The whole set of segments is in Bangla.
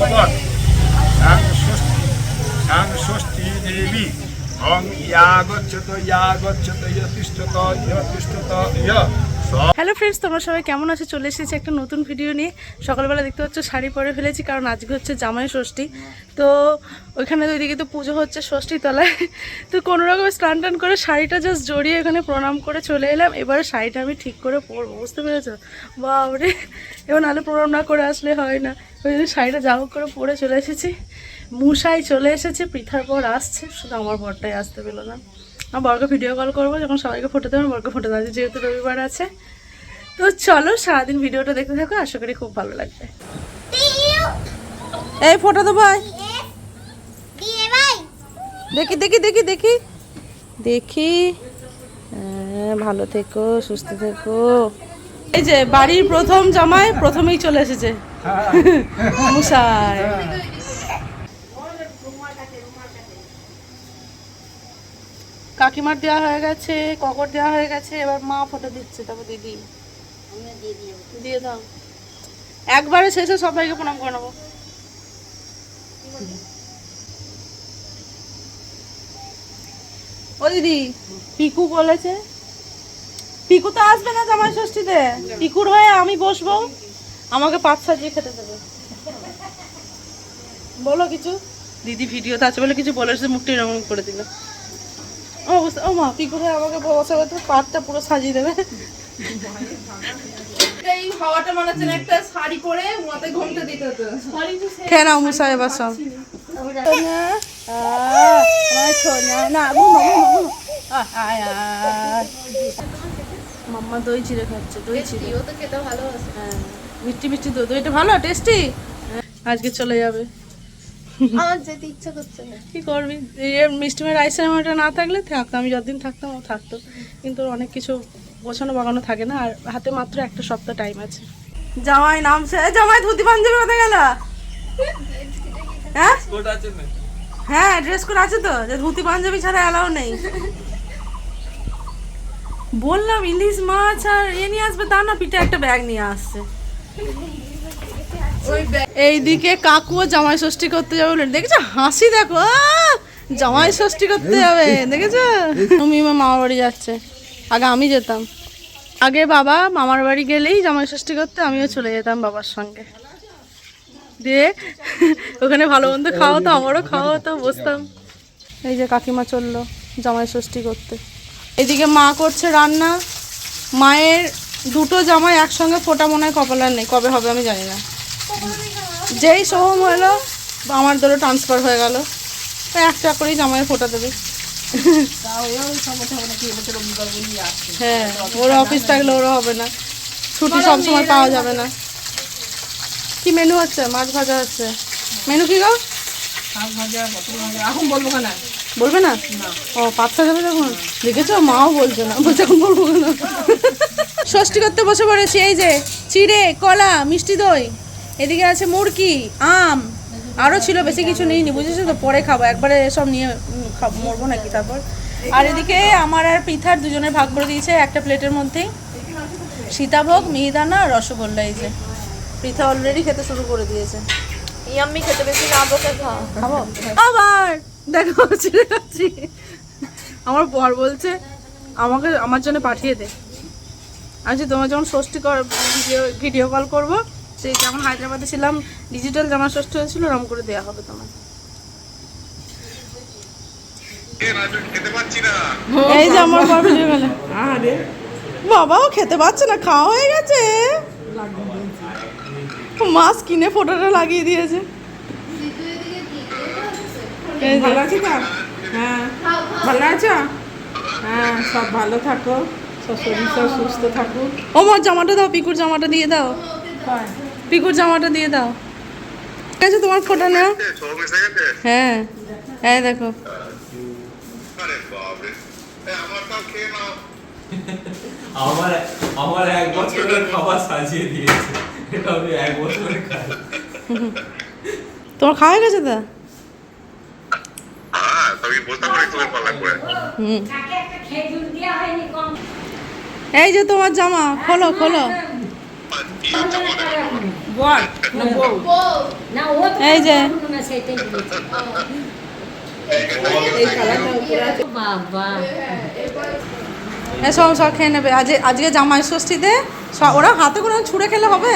ভগবত সাং ষষ্ঠী দেবী। অং ইয়া গচ্ছত ইয়া তিষ্ঠত ইয় তিষ্ঠত ইয়। হ্যালো ফ্রেন্ডস, তোমরা সবাই কেমন আছো? চলে এসেছি একটা নতুন ভিডিও নিয়ে। সকালবেলা দেখতে পাচ্ছ, শাড়ি পরে ফেলেছি, কারণ আজকে হচ্ছে জামাই ষষ্ঠী। তো ওইখানে তো ওইদিকে তো পুজো হচ্ছে ষষ্ঠী তলায়। তো কোনো রকম স্নান টান করে শাড়িটা জাস্ট জড়িয়ে এখানে প্রণাম করে চলে এলাম। এবারে শাড়িটা আমি ঠিক করে পরবো, বুঝতে পেরেছ? বাবরে এবার নাহলে প্রণাম না করে আসলে হয় না। ওই জন্য শাড়িটা যা করে পরে চলে এসেছি। মুসাই চলে এসেছে, পৃথার পর আসছে। শুধু আমার বরটাই আসতে পেল না। আমার বরকে ভিডিও কল করব, যখন সবাইকে ফটো দেবো বরকে ফটো দেওয়া যেহেতু রবিবার আছে। তো চলো সারাদিন ভিডিওটা দেখতে থাকো আশা করি খুব ভালো লাগবে। এই ফটো দেবো আয়। দেখি দেখি দেখি দেখি। দেখি। হ্যাঁ, ভালো থেকো সুস্থ থেকো। এই যে বাড়ির প্রথম জামাই প্রথমেই চলে এসেছে। মুসাই। কাকিমার দেওয়া হয়ে গেছে ককর দেওয়া হয়ে গেছে এবার মা ফটো দিচ্ছে তারপর দিদি। দিয়ে দাও। একবারে শেষে সবাইকে প্রণাম করে নেব। ও দিদি পিকু বলেছে। পিকু তো আসবে না জামাই ষষ্ঠীতে। পিকুর হয়ে আমি বসবো। আমাকে পাঁচ সাজিয়ে খেতে দেবে। বলো কিছু। দিদি ভিডিওতে আছে বলে কিছু বলেছে মুখটা এরকম করে দিল। ও বুঝতে ও মা পিকু হয়ে আমাকে বসা করতে পাতটা পুরো সাজিয়ে দেবে। এই হাওয়াটা একটা শাড়ি পরে মাথায় ঘোমটা দিতে হতো। খেয়ে নাও মুসা এবার সব। মাম্মা দই চিড়ে খাচ্ছে দই চিড়ে। ও তো খেতে ভালোবাসে। হ্যাঁ মিষ্টি মিষ্টি দই দইটা ভালো টেস্টি আজকে চলে যাবে। আমার যেতে ইচ্ছা করছে না। কি করবি? এই মিষ্টি মেয়ের আইসের আমারটা না থাকলে থাকতো আমি যতদিন থাকতাম ও থাকতো। কিন্তু অনেক কিছু গোছানো বাগানো থাকে না আর হাতে মাত্র একটা সপ্তাহ টাইম আছে। জামাই নামছে। জামাই ধুতি পাঞ্জাবি কোথায় গেল? হ্যাঁ? হ্যাঁ ড্রেস কোড আছে তো যে ধুতি পাঞ্জাবি ছাড়া অ্যালাউ নেই। বললাম ইলিশ মাছ আর এ নিয়ে আসবে তা না পিঠে একটা ব্যাগ নিয়ে আসছে। এইদিকে কাকুও জামাই ষষ্ঠী করতে যাবে বলে দেখেছ? হাসি দেখো জামাই ষষ্ঠী করতে যাবে দেখেছ? তুমি মামার বাড়ি যাচ্ছে। আগে আমি যেতাম। আগে বাবা মামার বাড়ি গেলেই জামাই ষষ্ঠী করতে, আমিও চলে যেতাম বাবার সঙ্গে। দিয়ে ওখানে ভালো মন্দ খাওয়া হতো, আমারও খাওয়া হতো, বসতাম। এই যে কাকিমা চলল জামাই ষষ্ঠী করতে। এদিকে মা করছে রান্না। মায়ের দুটো জামাই একসঙ্গে ফোটা মনে হয় কপালার নেই, কবে হবে আমি জানি না। যেই সোহম হলো, আমার ধরো ট্রান্সফার হয়ে গেল। একটা করেই জামাই ফোটা দেবে। হ্যাঁ ওরা অফিস থাকলে হবে না। ছুটি সব সময় পাওয়া যাবে না। কি মেনু হচ্ছে মাছ ভাজা হচ্ছে মেনু কি গো? এখন বলব কেন? বলবে না? ও যাবে দেখেছ? মাও বলছে না। বলছে এখন বলব ষষ্ঠী করতে বসে পড়েছি এই যে চিড়ে কলা মিষ্টি দই। এদিকে আছে মুরকি আম আরও ছিল বেশি কিছু নিইনি বুঝেছ তো? পরে খাব একবারে সব নিয়ে খাব মরবো নাকি তারপর? আর এদিকে আমার আর পৃথার দুজনের ভাগ করে দিয়েছে একটা প্লেটের মধ্যেই। সীতাভোগ মিহিদানা আর রসগোল্লা এই যে। পৃথা অলরেডি খেতে শুরু করে দিয়েছে। ইয়াম্মি খেতে বেশি না বকে খাব? আবার! দেখো ছিঁড়ে খাচ্ছি আমার বর বলছে আমাকে আমার জন্য পাঠিয়ে দে। আচ্ছা তোমার যখন ষষ্ঠী কর ভিডিও ভিডিও কল করব সেই যেমন হায়দ্রাবাদে ছিলাম ডিজিটাল জামা ষষ্ঠী হয়েছিল ওরকম করে দেওয়া হবে তোমার। খেতে এই যে আমার বর ভিডিও গেলে। বাবাও খেতে পাচ্ছে না খাওয়া হয়ে গেছে। মাছ কিনে ফোটোটা লাগিয়ে দিয়েছে। ভালো আছি তো? হ্যাঁ। ভালো আছো? হ্যাঁ সব ভালো থাকো সব শরীর সব সুস্থ থাকুক। ও মার জামাটা দাও পিকুর জামাটা দিয়ে দাও। পিকুর জামাটা দিয়ে দাও। ঠিক আছে তোমার ফটো নাও। হ্যাঁ হ্যাঁ দেখো। আমার আমার এক বছরের খাবার সাজিয়ে দিয়েছে। এটা আমি এক বছরের খাই তোমার খাওয়া হয়ে গেছে তা? এই যে তোমার জামা খোলো খোলো। এই যে সব সব খেয়ে নেবে। আজ আজকে জামাই ষষ্ঠীতে ওরা হাতে করে ছুঁড়ে খেলে হবে?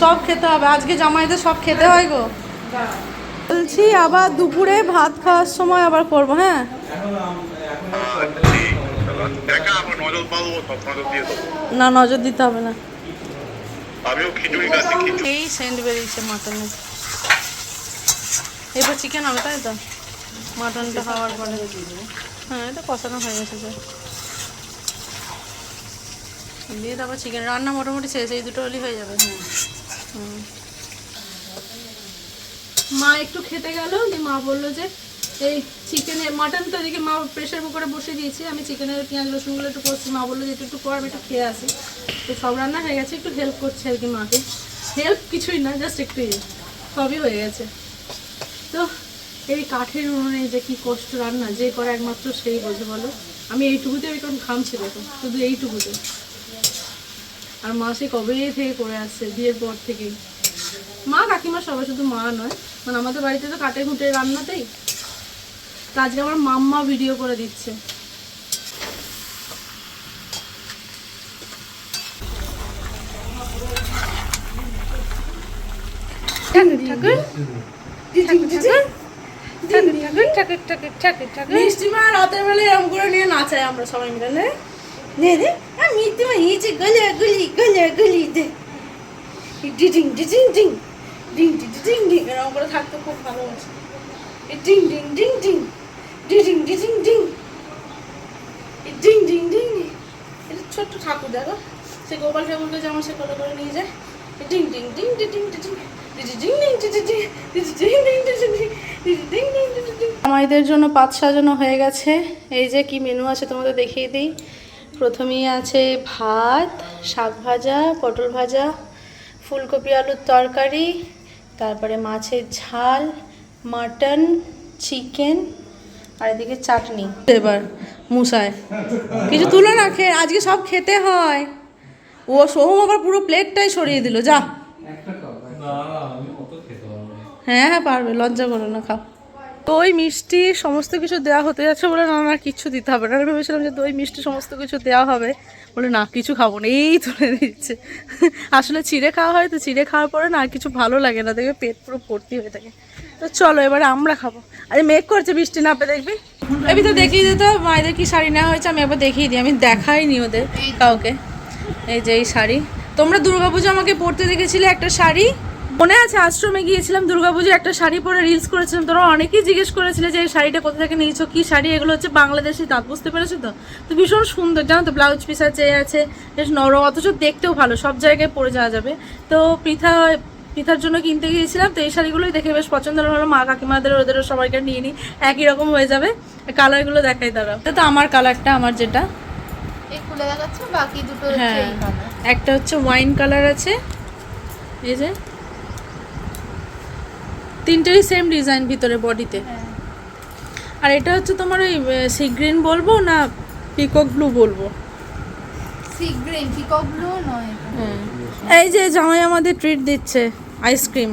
সব খেতে হবে। আজকে জামাইদের সব খেতে হয় গো। বলছি আবার দুপুরে ভাত খাওয়ার সময় আবার করব হ্যাঁ? না নজর দিতে হবে না আমিও খিচুড়ি খাচ্ছি খিচুড়ি এই সেন্ট বেরিয়েছে মাটনের এবার চিকেন হবে তাই তো মাটনটা খাওয়ার পরে হ্যাঁ এটা কষানো হয়ে গেছে যে দিয়ে তারপর চিকেন রান্না মোটামুটি শেষ এই দুটো হলেই হয়ে যাবে হ্যাঁ হুম। মা একটু খেতে গেল দিয়ে মা বলল যে এই চিকেনের মাটন তো এদিকে মা প্রেশার কুকারে বসিয়ে দিয়েছি। আমি চিকেনের পেঁয়াজ রসুনগুলো একটু করছি মা বলল যে একটু কর, আমি একটু খেয়ে আসি। তো সব রান্না হয়ে গেছে, একটু হেল্প করছে আর কি মাকে। হেল্প কিছুই না জাস্ট একটু। সবই হয়ে গেছে। তো এই কাঠের উনুনে যে কি কষ্ট রান্না, যে করে একমাত্র সেই বোঝে বলো। আমি এইটুকুতে ওই এখন ঘামছি দেখো, শুধু এইটুকুতে। আর মা সে কবে থেকে করে আসছে, বিয়ের পর থেকেই। মা কাকিমা সবাই শুধু মা নয় মানে আমাদের বাড়িতে তো কাটে ঘুটে রান্নাতেই তো আজকে আমার মাম্মা ভিডিও করে দিচ্ছে এরকম করে নিয়ে নাচাই আমরা সবাই মিলে নে নে দে আর মিষ্টি মা হিয়েছে গলে গুলি গলে গুলি দে ডিডিং ডিডিং ডিং ডিং ডিং ডিং ডিং এরকম করে থাকতে খুব ভালো আছে ডিং ডিং ডিং ডিং ডিডিং ডিডিং ডিং ডিং ডিং ডিং এটা ছোট্ট ঠাকুর দেখো সে গোপাল ঠাকুরকে যেমন সে কোলে করে নিয়ে যায় ডিং ডিং ডিং ডিডিং ডিডিং আমাদের জন্য পাত সাজানো হয়ে গেছে এই যে কি মেনু আছে তোমাদের দেখিয়ে দিই প্রথমেই আছে ভাত শাক ভাজা পটল ভাজা ফুলকপি আলুর তরকারি তারপরে মাছের ঝাল মাটন চিকেন আর এদিকে চাটনি। এবার মুসায়। কিছু তুলে না খেয়ে আজকে সব খেতে হয়। ও সোহম আবার পুরো প্লেটটাই সরিয়ে দিল যা। না না আমি অত খেতে পারব না। হ্যাঁ হ্যাঁ পারবে লজ্জা করো না খাও। দই মিষ্টি সমস্ত কিছু দেওয়া হতে যাচ্ছে বলে না না কিছু দিতে হবে না। আমি ভেবেছিলাম যে দই মিষ্টি সমস্ত কিছু দেওয়া হবে। বলে না কিছু খাব না এই তুলে দিচ্ছে। আসলে চিড়ে খাওয়া হয় তো চিড়ে খাওয়ার পরে না আর কিছু ভালো লাগে না দেখবে পেট পুরো ভর্তি হয়ে থাকে। তো চলো এবার আমরা খাব। আরে মেঘ করছে বৃষ্টি না পেয়ে দেখবি। এবি তো দেখিয়ে দিত মায়েদের কি শাড়ি নেওয়া হয়েছে আমি এবার দেখিয়ে দিই আমি দেখাইনি ওদের কাউকে। এই যে এই শাড়ি। তোমরা দুর্গাপুজো আমাকে পরতে দেখেছিলে একটা শাড়ি? মনে আছে আশ্রমে গিয়েছিলাম দুর্গাপুজো একটা শাড়ি পরে রিলস করেছিলাম। তোমরা অনেকেই জিজ্ঞেস করেছিলে যে এই শাড়িটা কোথা থেকে নিয়েছো কি শাড়ি? এগুলো হচ্ছে বাংলাদেশি তাঁত বুঝতে পেরেছ তো? তো ভীষণ সুন্দর জানো তো ব্লাউজ পিস আছে আছে বেশ নরম অথচ দেখতেও ভালো সব জায়গায় পরে যাওয়া যাবে। তো পৃথা পিঠার জন্য কিনতে গিয়েছিলাম তো এই শাড়িগুলোই দেখে বেশ পছন্দ হলো। মা কাকিমাদের ওদেরও সবাইকে নিয়ে নিই একই রকম হয়ে যাবে। কালারগুলো দেখাই তারা এটা তো আমার কালারটা আমার যেটা। এই খুলে দেখাচ্ছ বাকি দুটো হচ্ছে হ্যাঁ। একটা হচ্ছে ওয়াইন কালার আছে। এই যে। তিনটেরই সেম ডিজাইন ভিতরে বডিতে আর এটা হচ্ছে তোমার ওই সি গ্রিন বলব না পিকক ব্লু বলব? সি গ্রিন পিকক ব্লু নয় এই যে জামাই আমাদের ট্রিট দিচ্ছে। আইসক্রিম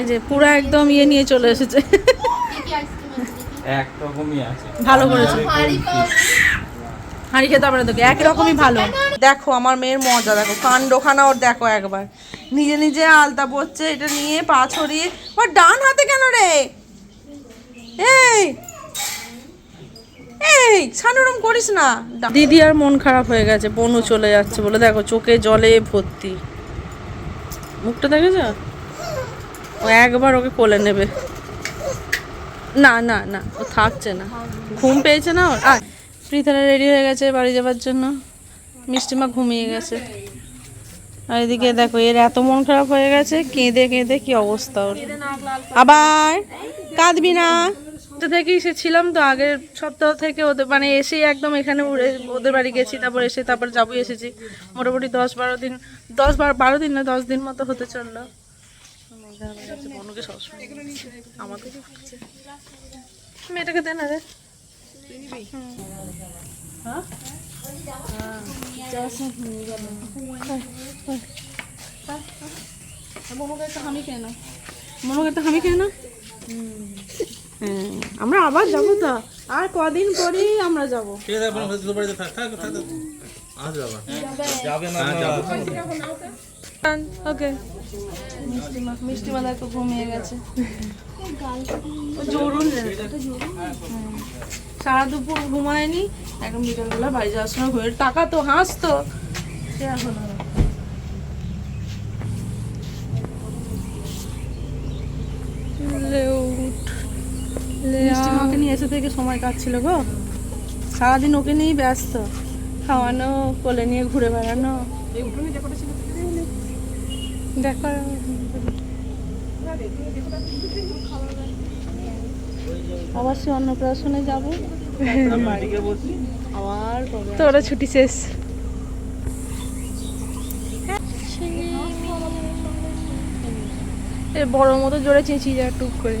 এই যে পুরো একদম ইয়ে নিয়ে চলে এসেছে। কি কি আছে দেখি একরকমই আছে। ভালো করেছে। হাঁড়ি খেতে হবে না তোকে একই রকমই ভালো। দেখো আমার মেয়ের মজা দেখো কাণ্ডখানা ওর দেখো একবার। নিজে নিজে আলতা পড়ছে এটা নিয়ে পা ছড়িয়ে। ওর ডান হাতে কেন রে? এই! এই সানুরম করিস না। দিদি আর মন খারাপ হয়ে গেছে বনু চলে যাচ্ছে বলে। দেখো চোখে জলে ভর্তি। মুখটা দেখেছ? ও একবার ওকে কোলে নেবে। না না না, ও থাকছে না। ঘুম পেয়েছে না ওর? আর পৃথারা রেডি হয়ে গেছে বাড়ি যাবার জন্য। মিষ্টিমা ঘুমিয়ে গেছে। আর এদিকে দেখো, এর এত মন খারাপ হয়ে গেছে, কেঁদে কেঁদে কি অবস্থা ওর। আবার কাঁদবি না। তো থেকেই সে ছিলাম তো আগের সপ্তাহ থেকে ওদের মানে এসেই একদম এখানে উড়ে- ওদের বাড়ি গেছি তারপর এসে তারপর যাবই এসেছি মোটামুটি দশ বারো দিন দশ বারো বারো দিন না দশ দিন মতো হতে চলল হয়ে মেয়েটাকে দে না রে হুম। হ্যাঁ মোমোকে একটা হামি একটা হামি খেয়ে নাও হ্যাঁ, আমরা আবার যাব তো। আর কদিন পরেই আমরা যাব। ঠিক আছে আপনার দুটো বাড়িতে থাক থাক থাক আসবে আবার যাবে। না ওকে। মিষ্টি মা মিষ্টি মা দেখো ঘুমিয়ে গেছে। জরুন সারা দুপুর ঘুমায়নি এখন বিকালবেলা বাড়ি যাওয়ার সময় ঘুরে টাকা তো হাস তো সে এখন আর- লেউট মিষ্টি মাকে নিয়ে এসে থেকে সময় কাটছিল গো। সারাদিন ওকে নিয়েই ব্যস্ত। খাওয়ানো কোলে নিয়ে ঘুরে বেড়ানো। দেখো আবার সে অন্নপ্রাশনে যাব। আবার তো ওরা ছুটি শেষ। এ বড় মতো জোরে চেঁচিয়ে যায় টুক করে।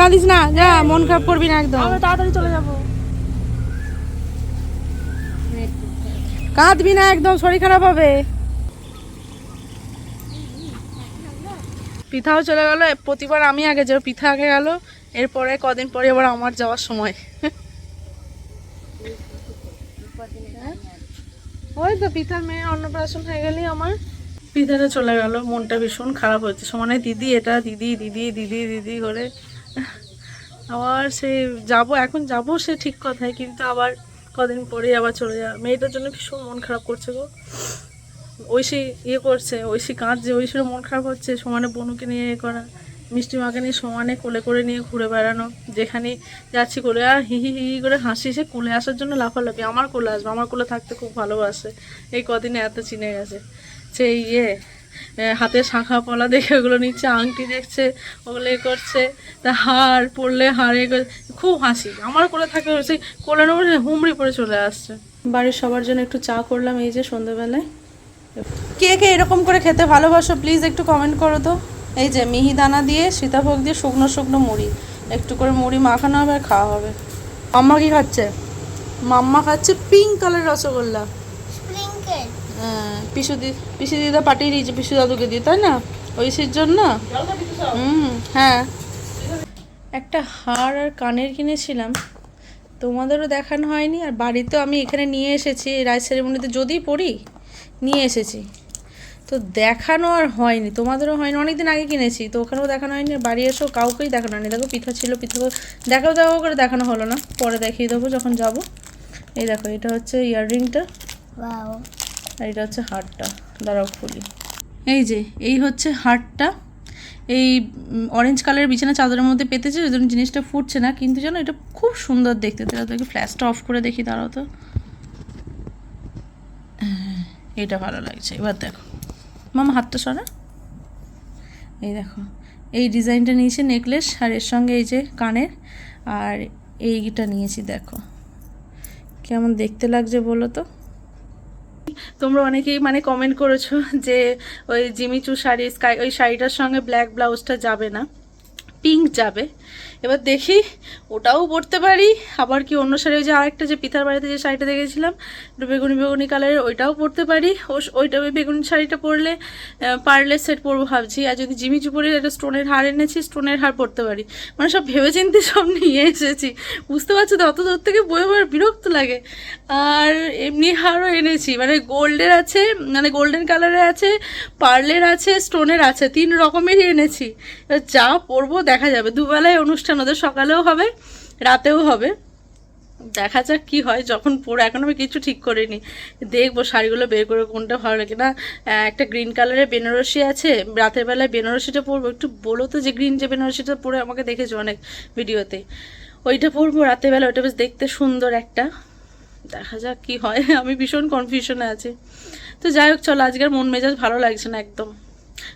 কাঁদিস না যা মন খারাপ করবি না একদম। তাড়াতাড়ি চলে যাব। কাঁদবি না একদম শরীর খারাপ হবে। পিঠাও চলে গেল প্রতিবার আমি আগে যাব পিঠা আগে গেল এরপরে কদিন পরে আবার আমার যাওয়ার সময়। ওই তো পিঠার মেয়ে অন্নপ্রাশন হয়ে গেলেই আমার। পিঠাটা চলে গেল মনটা ভীষণ খারাপ হচ্ছে সমানে দিদি এটা দিদি দিদি দিদি দিদি করে আবার সে যাব, এখন যাব সে ঠিক কথাই কিন্তু আবার কদিন পরে আবার চলে যাবে। মেয়েটার জন্য ভীষণ মন খারাপ করছে গো? ঐশী ইয়ে করছে ঐশী কাঁদছে ঐশীর মন খারাপ হচ্ছে, সমানে বনুকে নিয়ে ইয়ে করা মিষ্টি মাকে নিয়ে সমানে কোলে করে নিয়ে ঘুরে বেড়ানো, যেখানে যাচ্ছি কোলে, আর হি হি হি করে হাসি, সে কোলে আসার জন্য লাফালাফি। আমার কোলে আসবে, আমার কোলে থাকতে খুব ভালোবাসে। এই কদিনে এত চিনে গেছে। সেই ইয়ে হাতে শাঁখা পলা দেখে ওগুলো নিচ্ছে, আংটি দেখছে, ওগুলো করছে। তা হার পড়লে করে- খুব হাসি। আমার কোলে থাকে সেই কোলে নেব হুমড়ি পড়ে চলে আসছে। বাড়ির সবার জন্য একটু চা করলাম এই যে সন্ধ্যেবেলায় কে কে এরকম করে খেতে ভালোবাসো, প্লিজ একটু কমেন্ট করো তো। এই যে মিহিদানা দিয়ে সীতাভোগ দিয়ে শুকনো শুকনো মুড়ি। একটু করে মুড়ি মাখানো হবে আর খাওয়া হবে। মাম্মা কি খাচ্ছে? মাম্মা খাচ্ছে পিঙ্ক কালার রসগোল্লা। পিসু দি পিসু দিদা পাঠিয়ে দিয়েছে পিসু দাদুকে দিয়ে তাই না? ঐশীর জন্য? হুম হ্যাঁ। একটা হার আর কানের কিনেছিলাম তোমাদেরও দেখানো হয়নি আর বাড়িতেও আমি এখানে নিয়ে এসেছি রাইস সেরেমনিতে যদি পড়ি নিয়ে এসেছি। তো দেখানো আর হয়নি তোমাদেরও হয়নি অনেকদিন আগে কিনেছি তো ওখানেও দেখানো হয়নি বাড়ি এসেও কাউকেই দেখানো হয়নি। দেখো পিঠা ছিল পিঠা দেখাও দেখাও করে দেখানো হলো না পরে দেখিয়ে দেবো যখন যাব। এই দেখো এটা হচ্ছে ইয়াররিংটা। আর এটা হচ্ছে হারটা। দাঁড়াও খুলি। এই যে, এই হচ্ছে হারটা। এই অরেঞ্জ কালারের বিছানা চাদরের মধ্যে পেতেছে, ওই জন্য জিনিসটা ফুটছে না। কিন্তু জানো, এটা খুব সুন্দর দেখতে। তাহলে তোকে ফ্ল্যাশটা অফ করে দেখি, দাঁড়াও তো। এটা ভালো লাগছে। এবার দেখো। মামা, হাতটা সরা। এই দেখো, এই ডিজাইনটা নিয়েছি নেকলেস আর এর সঙ্গে এই যে কানের। আর এইটা নিয়েছি, দেখো। কেমন দেখতে লাগছে বলো তো? তোমরা অনেকেই মানে কমেন্ট করেছ যে ওই জিমিচু শাড়ি স্কাই ওই শাড়িটার সঙ্গে ব্ল্যাক ব্লাউজটা যাবে না। পিঙ্ক যাবে। এবার দেখি, ওটাও পরতে পারি। আবার কি অন্য শাড়ি, ওই যে আরেকটা যে পিতার বাড়িতে যে শাড়িটা দেখেছিলাম, একটু বেগুনি বেগুনি কালারের, ওইটাও পরতে পারি। ও ওইটা ওই বেগুনি শাড়িটা পরলে পার্লের সেট পরবো ভাবছি। আর যদি জিমিচু পরে একটা স্টোনের হার এনেছি, স্টোনের হার পরতে পারি। মানে সব ভেবেচিন্তে সব নিয়ে এসেছি। বুঝতে পারছ তো, অত দূর থেকে বয়ে বয়ে বিরক্ত লাগে। আর এমনি হারও এনেছি। মানে গোল্ডের আছে মানে গোল্ডেন কালারের আছে, পার্লের আছে, স্টোনের আছে, তিন রকমেরই এনেছি। এবার যা পরবো দেখা যাবে। দুবেলায় অনুষ্ঠান, ওদের সকালেও হবে, রাতেও হবে। দেখা যাক কি হয়, যখন পরে এখন আমি কিছু ঠিক করিনি। দেখব শাড়িগুলো বের করে কোনটা ভালো লাগে। না একটা গ্রিন কালারের বেনারসি আছে, রাতের বেলায় বেনারসিটা পরবো। একটু বলো তো যে গ্রিন যে বেনারসিটা পরে আমাকে দেখেছ অনেক ভিডিওতে। ওইটা পরবো রাতেরবেলা ওইটা বেশ দেখতে সুন্দর একটা। দেখা যাক কি হয়। আমি ভীষণ কনফিউশনে আছি। তো যাই হোক, চলো, আজকের মন মেজাজ ভালো লাগছে না একদম।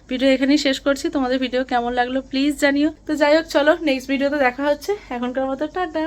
ভিডিও এখানেই শেষ করছি। তোমাদের ভিডিও কেমন লাগল প্লিজ জানিও। তো যাই হোক, চলো নেক্সট ভিডিওতে দেখা হচ্ছে। এখনকার মতো টাটা।